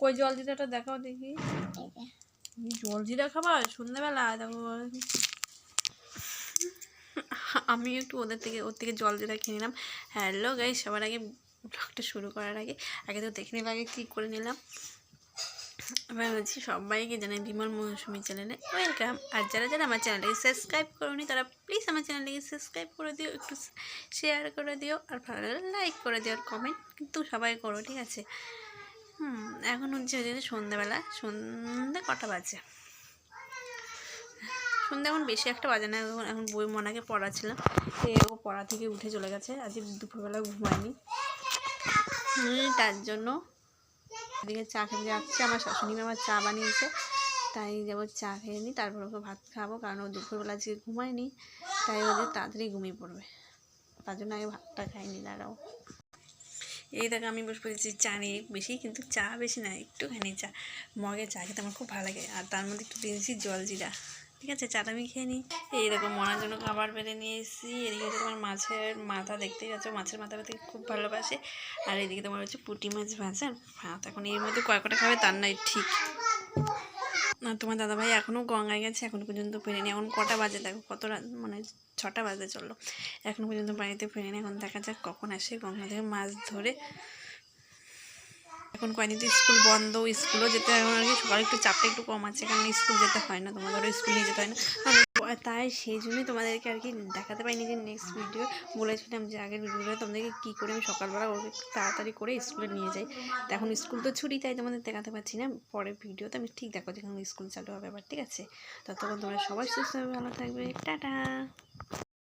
কই জল জিরাটা দেখাও দেখি। এই জল জিরা খাবার সন্ধ্যাবেলা দেখো। আমি একটু ওদের থেকে ওর থেকে জল জিরা কিনে নিলাম। হ্যালো গাই সবার আগে ব্লগটা শুরু করার আগে আগে তো দেখে নিলাম আগে কী করে নিলাম। এবার বলছি সবাইকে জানাই বিমল মৌসুমি চ্যানেলে ওয়েলকাম আর যারা যারা আমার চ্যানেলটাকে সাবস্ক্রাইব করোনি তারা প্লিজ আমার চ্যানেলটাকে সাবস্ক্রাইব করে দিও একটু শেয়ার করে দিও আর ভালো লাইক করে দিও আর কমেন্ট কিন্তু সবাই করো ঠিক আছে? হুম, এখন হচ্ছে যে সন্ধ্যাবেলা, সন্ধ্যা কটা বাজে? সন্ধ্যা এখন বেশি একটা বাজে না, এখন এখন বই মনাকে পড়াচ্ছিলাম তো ও পড়া থেকে উঠে চলে গেছে, আজ দুপুরবেলা ঘুমায়নি। তার জন্য এদিকে চা খেতে যাচ্ছে, আমার শাশুড়ি আমার চা বানিয়েছে, তাই যাব চা খেয়ে নিই তারপর ওকে ভাত খাব, কারণ ও দুপুরবেলা আজকে ঘুমায়নি, তাই ওদের তাড়াতাড়ি ঘুমিয়ে পড়বে। তার জন্য আগে ভাতটা খাইনি, দাঁড়াও। এই দেখো আমি বসে পড়েছি চা নিয়ে, বেশি কিন্তু চা বেশি না, একটুখানি চা। মগে চা খেতে আমার খুব ভালো লাগে। আর তার মধ্যে একটু দিয়েছি জল জিরা। ঠিক আছে, চাটা আমি খেয়ে নিই। এই দেখো মনার জন্য খাবার বেড়ে নিয়ে এসেছি। এদিকে হচ্ছে তোমার মাছের মাথা দেখতেই পাচ্ছ? মাছের মাথা পেতে খুব ভালোবাসে। আর এদিকে তোমার হচ্ছে পুঁটি মাছ ভাজা। ভাত এখন এর মধ্যে কয় কটা খাবে তার নাই ঠিক। না তোমার দাদাভাই এখনও গঙ্গায় গেছে এখনও পর্যন্ত ফেরেনি। এখন কটা বাজে দেখো? কত রাত মানে ছটা বাজে চলল। এখনও পর্যন্ত বাড়িতে ফেরেনি। এখন দেখা যাক কখন আসে গঙ্গা থেকে মাছ ধরে। এখন কয়েকদিন তো স্কুল বন্ধ, স্কুলও যেতে হয় আর কি সকালে একটু চাপটা একটু কম আছে, কারণ স্কুল যেতে হয় না, তোমাদেরও স্কুল নিয়ে যেতে হয় না। আর তাই সেই জন্যই তোমাদেরকে আর কি দেখাতে পারিনি যে নেক্সট ভিডিও বলেছিলাম যে আগের ভিডিওটা তোমাদেরকে কী করে আমি সকালবেলা ওকে তাড়াতাড়ি করে স্কুলে নিয়ে যাই। তো এখন স্কুল তো ছুটি, তাই তোমাদের দেখাতে পারছি না। পরের ভিডিওতে আমি ঠিক দেখো যখন স্কুল চালু হবে আবার, ঠিক আছে? ততক্ষণ তোমরা সবাই সুস্থ ভালো থাকবে, টাটা!